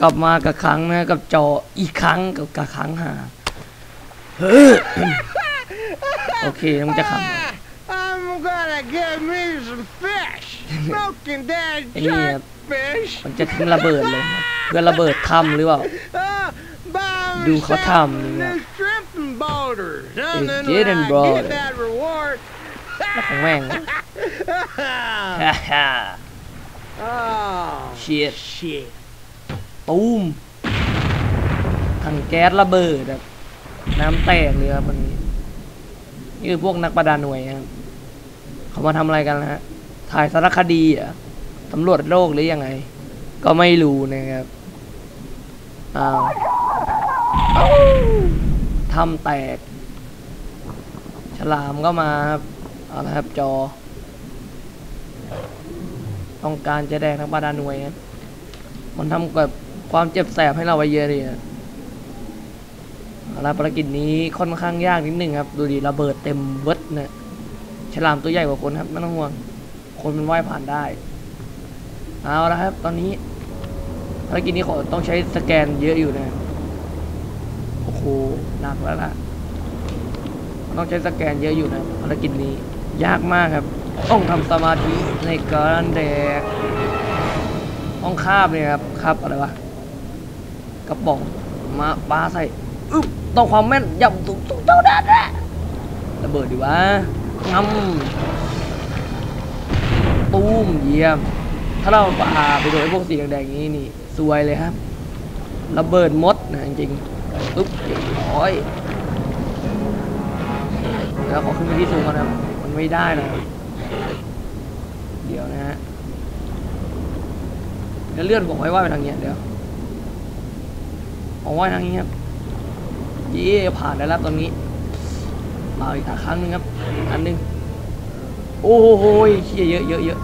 กลับมากับครั้งนะกับจออีกครั้งกับกับครั้งหาโอเคมึงจะขำ I'm gonna get me some fish. Smoking dead ไอ้นี่ครับ fish. มันจะทิ้งระเบิดเลยครับเพื่อระเบิดถ้ำหรือเปล่า Uh, buy Do myself เขาทำนี่นะ new shrimp and boaters. And It's then getting when I broader. get that reward. แล้วของแม่งฮ่าฮ่า oh, shit shit. ตูมถังแก๊สระเบิดแบบน้ำแตกเลยครับวันนี้นี่คือพวกนักประดาหน่วยครับเขามาทำอะไรกันนะฮะถ่ายสารคดีอะตำรวจโลกหรือยังไง ก็ไม่รู้นะครับอ้าวทำแตก ฉลามก็มาครับเอาละครับจอ ต้องการจะแดกนักประดาหน่วยครับมันทำกับ ความเจ็บแสบให้เราไวเยอะเลยอะเอาภารกิจนี้ค่อนข้างยากนิดนึงครับ ดูดิระเบิดเต็มเวิร์ดเนี่ยฉลามตัวใหญ่กว่าคนครับไม่ต้องห่วง คนมันว่ายผ่านได้ เอาละครับ ตอนนี้ภารกิจนี้ขอต้องใช้สแกนเยอะอยู่นะโอ้โหหนักแล้วล่ะต้องใช้สแกนเยอะอยู่นะภารกิจนี้ยากมากครับ ต้องทำสมาธิในการแดกต้องคาบเนี่ยครับคาบอะไรวะ กระป๋องมาปาใส่อึ๊บต้องความแม่นยำถูกถูกเท่านั้นแหละระเบิดดีวะงำตูมเยี่ยม ถ้าเราปาไปโดนไอ้พวกสีแดงๆอย่างนี้นี่สวยเลยครับระเบิดมดนะจริงๆอึ๊บเรียบร้อยแล้วขอขึ้นไปที่สูงก่อนนะครับมันไม่ได้นะเดี๋ยวนะฮะเดี๋ยวเลื่อนผมไว้ว่าไปทางเนี้ยเดี๋ยว ผมว่าทางนี้ครับเย่ผ่านได้แล้วตอนนี้มาอีกครั้งหนึงครับ อันหนึง โอ้โหเชี่ยเยอะเยอะเยอะ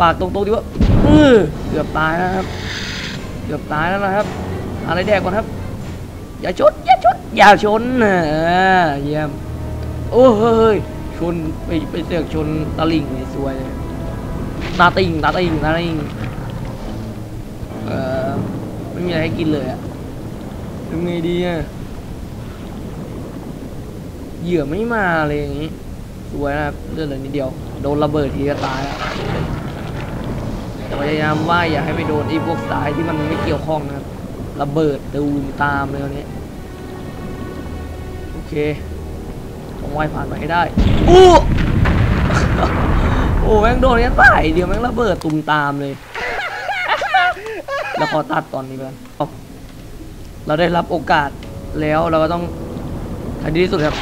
ปากตรงๆดีว่าเออเกือบตายแล้วครับ เกือบตายแล้วนะครับ อะไรแดกก่อนครับ อย่าชนอย่าชนอย่าชนนะเยี่ยมโอ้เฮ้ยชนไปไปเสือกชนตะลิ่งสวยเลยตาติงตาติงตาติง อ่อไม่มีอะไรให้กินเลยอะทำไงดีอะเหยื่อไม่มาเลยอย่างงี้ สวยนะครับเลือดเหลือนิดเดียว โดนระเบิดทีก็ตายแล้วแต่พยายามว่าอย่าให้ไปโดนไอ้พวกสายที่มันไม่เกี่ยวข้องนะครับระเบิดตูมตามเลยวันนี้โอเคต้องว่ายผ่านไปให้ได้อู้โอ้แม่งโดนกันใส่เดียวแม่งระเบิดตุมตามเลย แล้วขอตัดตอนนี้ไปก่อนเราได้รับโอกาสแล้วเราก็ต้องทำดีที่สุดครับ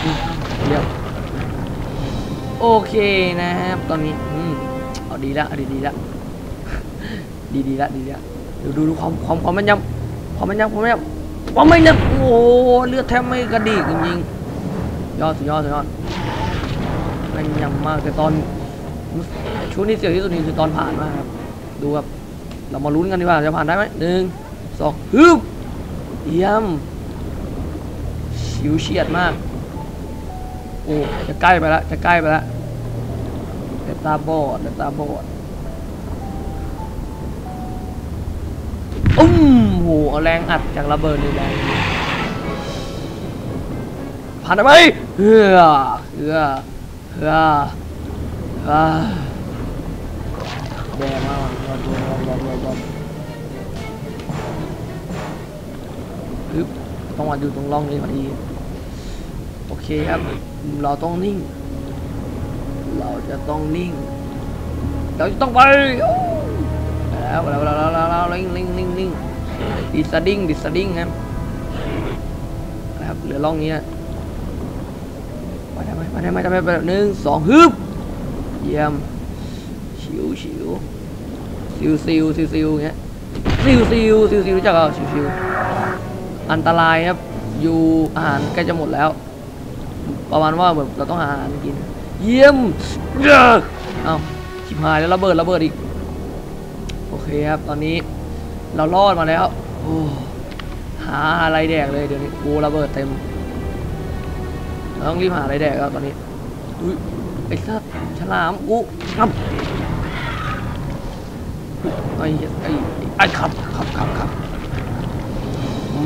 เดี๋ยวโอเคนะครับตอนนี้อืมเอาดีละดีดีละดีดีละดีละดูดูดูความความความแม่นยำความแม่นยำความแม่นยำความแม่นยำโอ้โหเลือดแทบไม่กระดิกจริงๆยอดสุดยอดสุดยอดแม่นยำมากแต่ตอนช่วงที่เสียวที่สุดนี่คือตอนผ่านมากครับดูครับ เรามาลุ้นกันดีกว่าจะผ่านได้ไหมหนึ่งสองฮึบเยี่ยมชิวเฉียดมากโอ้จะใกล้ไปแล้วจะใกล้ไปแล้วเดตาบอดเดตาบอดอุ้มโหเอาแรงอัดจากระเบิดนี่แรงผ่านได้ไหมเฮือเฮือเฮืออ่าแย่มากรอ ดูรอรอรอรอฮึบต้องมาอยู่ตรงร่องนี้พอดี โอเคครับ เราต้องนิ่ง เราจะต้องนิ่ง เราจะต้องไปแล้วแล้วแล้วแล้วแล้วนิ่งนิ่งนิ่งนิ่งดิสดิ้งดิสดิ้งครับครับเหลือร่องนี้นะไปได้ไหมไปได้ไหมไปได้ไหมหนึ่งสองฮึบเยี่ยม วชิวซิวซิวซิวซิวเงี้ยซิวซิวซิวซิวรู้จักเปล่าชิวชิวอันตรายครับอยู่อาหารใกล้จะหมดแล้ว ประมาณว่าแบบเราต้องหาอาหารกิน เยี่ยมเอ้าชิบหายแล้วระเบิดระเบิดอีก โอเคครับตอนนี้เรารอดมาแล้วโอ้หาอะไรแดกเลยเดี๋ยวนี้กูระเบิดเต็มเราต้องรีบหาอะไรแดกแล้วตอนนี้อุ้ยไอ้สัตว์ฉลามกูงับ ไอ้ไอ้ไอ้ขับขับขับขับ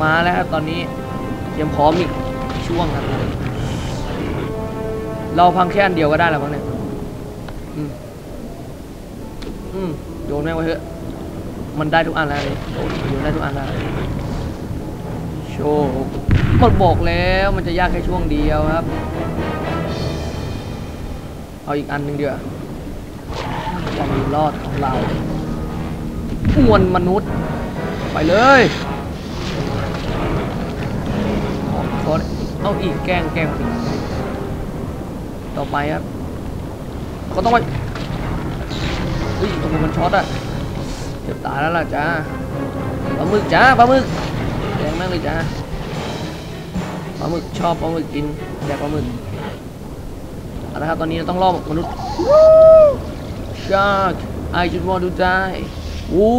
มาแล้วครับตอนนี้เตรียมพร้อมอีกช่วงครับ เราพังแค่อันเดียวก็ได้แล้วมั้งเนี่ยอืมอืมโยนแม่งไว้เถอะมันได้ทุกอันแล้วเลยโยนได้ทุกอันแล้วโชว์มันบอกแล้วมันจะยากแค่ช่วงเดียวครับ เอาอีกอันหนึ่งเดียวความรอดของเรา มวลมนุษย์ ไปเลยขอเอาอีกแกงแกงอีกต่อไปครับเขาต้องไปเฮ้ยโอ้โหมันช็อตอะเจ็บตาแล้วล่ะจ้าปลาหมึกจ้าปลาหมึกแรงมากเลยจ้าปลาหมึกชอบปลาหมึกกินแดกปลาหมึกเอาละครับตอนนี้เราต้องล่อมนุษย์ Shark I just want to die อู้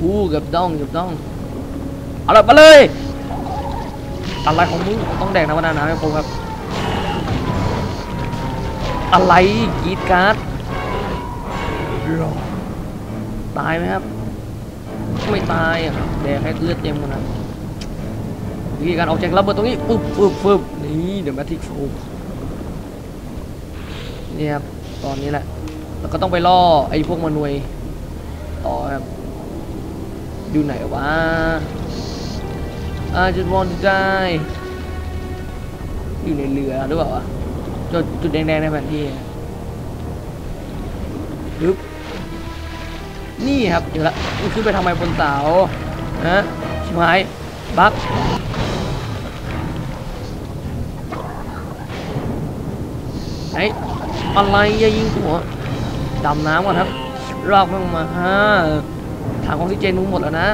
อู้เกับต้องเกับต้องเอาละมาเลยอะไรของมึงต้องแดกน้ำมันน้ำให้ครบครับ อะไรกีดการ์ดตายไหมครับ ไม่ตายอะแดกให้เลือดเต็มหมดนะวิธีการออกจากระเบิดตรงนี้ปึ๊บปึ๊บปึ๊บนี่เดี๋ยวแมทริกโฟนี่ครับตอนนี้แหละแล้วก็ต้องไปล่อไอ้พวกมานวย ครับ อยู่ไหนวะอาจุดวอนได้อยู่ในเรือหรือเปล่าวะจุดจุดแดงๆในแผนที่ปึ๊บนี่ครับอยู่ละมันขึ้นไปทำไมบนเสาฮะชิบหายบั๊กไอ้อะไรอย่ายิงหัวดำน้ำก่อนครับ รอกมันมาฮะถังออกซิเจนมึงหมดแล้วนะ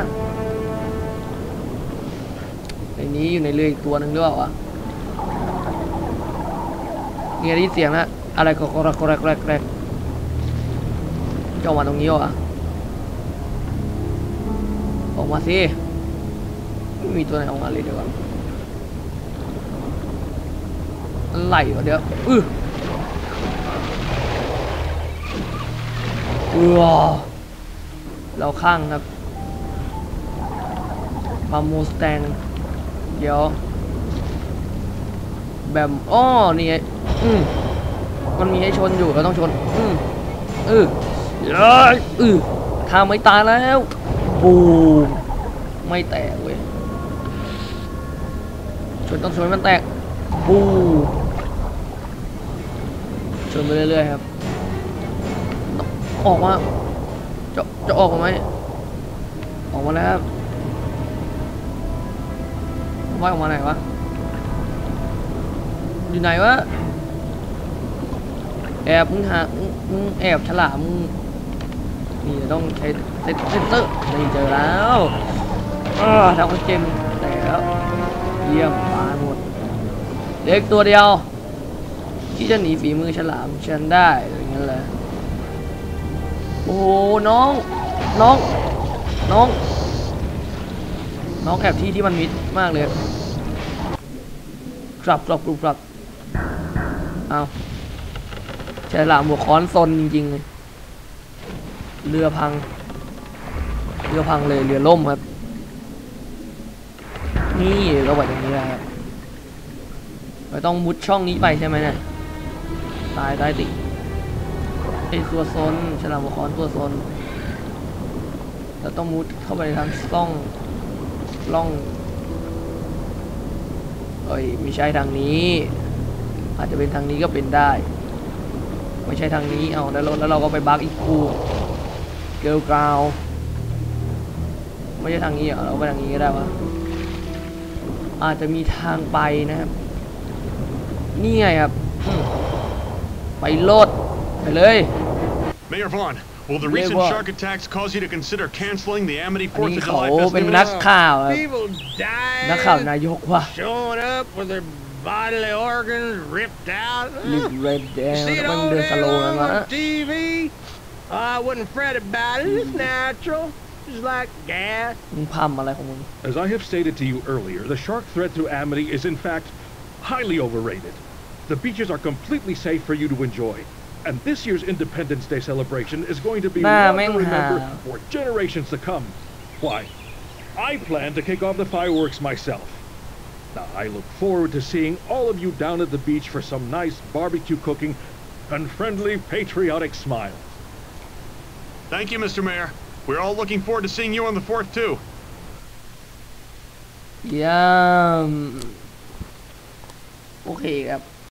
ในนี้อยู่ในเรืออีกตัวหนึ่งหรือเปล่าวะเนี่ยได้ยินเสียงนะอะไรก็กรกกรกกรกกรกจะออกมาตรงนี้วะออกมาสิไม่มีตัวไหนออกมาเลยเดี๋ยวก่อนอะไรวะเดี๋ยวอื้อ เออเราข้างครับมามูสแตง เดี๋ยว แบมอ้อนี่ไงอืมมันมีให้ชนอยู่เราต้องชน อืมเออเอ้ยเออทางไม่ตายแล้วบูมไม่แตกเว้ยชนต้องชนให้มันแตกบูชนไปเรื่อยๆครับ ออกมาจะจะออกมาไหมออกมาแล้วว่ายออกมาไหนวะอยู่ไหนวะแอบมึงหามึงแอบฉลามมึงนี่ต้องใช้เซนเซนเซอร์นี่เจอแล้วอ่าทำคนเจมแต่แล้วเยี่ยมตายหมดเด็กตัวเดียว ที่จะหนีฝีมือฉลามฉันได้อย่างนั้นแหละ อ้โหน้อง น้อง น้อง น้องแอบที่ที่มันมิดมากเลยกลับกลับกลับกลับเอาฉลามหัวค้อนซนจริงๆเลยเรือพัง เรือพังเลยเรือล่มครับ นี่เราไหวอย่างนี้แล้วครับเราต้องมุดช่องนี้ไปใช่ไหมเนี่ยตายตายติ ไอตัวโซนฉลามหัวค้อนตัวโซนเราต้องมุดเข้าไปทางช่องล่องเอ้ยไม่ใช่ทางนี้ อาจจะเป็นทางนี้ก็เป็นได้ ไม่ใช่ทางนี้เอาแล้วเราแล้วเราก็ไปบักอีกคูเกลกราวไม่ใช่ทางนี้เหรอเราไปทางนี้ก็ได้วะอาจจะมีทางไปนะครับ นี่ไงครับ ไปโลดไปเลย Mayor Vaughn, will the Mayor recent Vaughn. shark attacks cause you to consider canceling the Amity อัน Fourth นี้ of เขา July เป็น festivities? นักข่าวครับ People dying. นักข่าวนายกว่ะ Showing up with their bodily organs ripped out. ลิ Huh? กเรดแดง See แล้ว it มัน all เดินส day โลว์ long กันมา on TV. I wouldn't fret about it. It's natural. It's like gas. มึงพัมอะไรของมึง As I have stated to you earlier, the shark threat to Amity is in fact highly overrated. The beaches are completely safe for you to enjoy. And this year's Independence Day celebration is going to be Nah, one man, to remember ha. for generations to come. Why, I plan to kick off the fireworks myself. Now, I look forward to seeing all of you down at the beach for some nice barbecue cooking and friendly patriotic smiles. Thank you, Mr. Mayor. We're all looking forward to seeing you on the 4th, too. เยี่ยมโอเคครับ